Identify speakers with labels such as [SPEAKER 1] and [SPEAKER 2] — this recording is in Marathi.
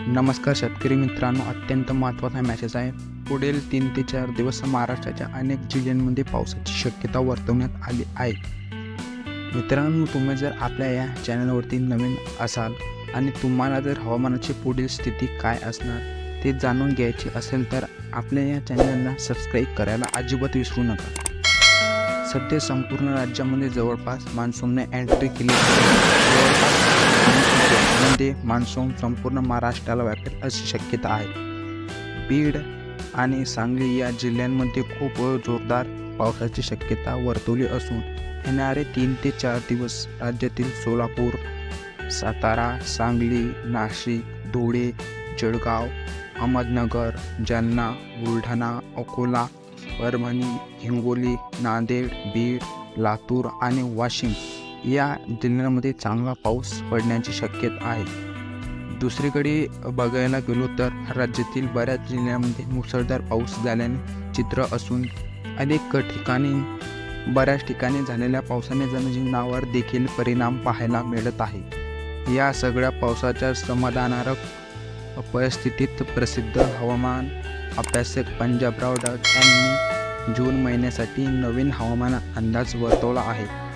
[SPEAKER 1] नमस्कार शेतकरी मित्रांनो अत्यंत महत्त्वाचा मॅसेज आहे. पुढील तीन ते चार दिवस महाराष्ट्राच्या अनेक जिल्ह्यांमध्ये पावसाची शक्यता वर्तवण्यात आली आहे. मित्रांनो तुम्ही जर आपल्या या चॅनलवरती नवीन असाल आणि तुम्हाला जर हवामानाची पुढील स्थिती काय असणार ते जाणून घ्यायची असेल तर आपल्या या चॅनलला सबस्क्राईब करायला अजिबात विसरू नका. सध्या संपूर्ण राज्यामध्ये जवळपास मान्सूनने एंट्री केली आहे. मान्सून संपूर्ण महाराष्ट्राला व्यापेल अशी शक्यता आहे बीड आणि सांगली या जिल्ह्यांमध्ये खूप जोरदार पावसाची शक्यता वर्तवली असून येणारे तीन ते चार दिवस राज्यातील सोलापूर सातारा सांगली नाशिक धुळे जळगाव अहमदनगर जालना बुलढाणा अकोला परभणी हिंगोली नांदेड बीड लातूर आणि वाशिम या जिल्ह्यांमध्ये चांगला पाऊस पडण्याची शक्यता आहे. दुसरीकडे बघायला गेलो तर राज्यातील बऱ्याच जिल्ह्यांमध्ये मुसळधार पाऊस झाल्याने चित्र असून अनेक ठिकाणी बऱ्याच ठिकाणी झालेल्या पावसाने जनजीवनावर देखील परिणाम पाहायला मिळत आहे. या सगळ्या पावसाच्या समाधानकारक परिस्थितीत प्रसिद्ध हवामान अभ्यासक पंजाबराव डग यांनी जून महिन्यासाठी नवीन हवामान अंदाज वर्तवला आहे.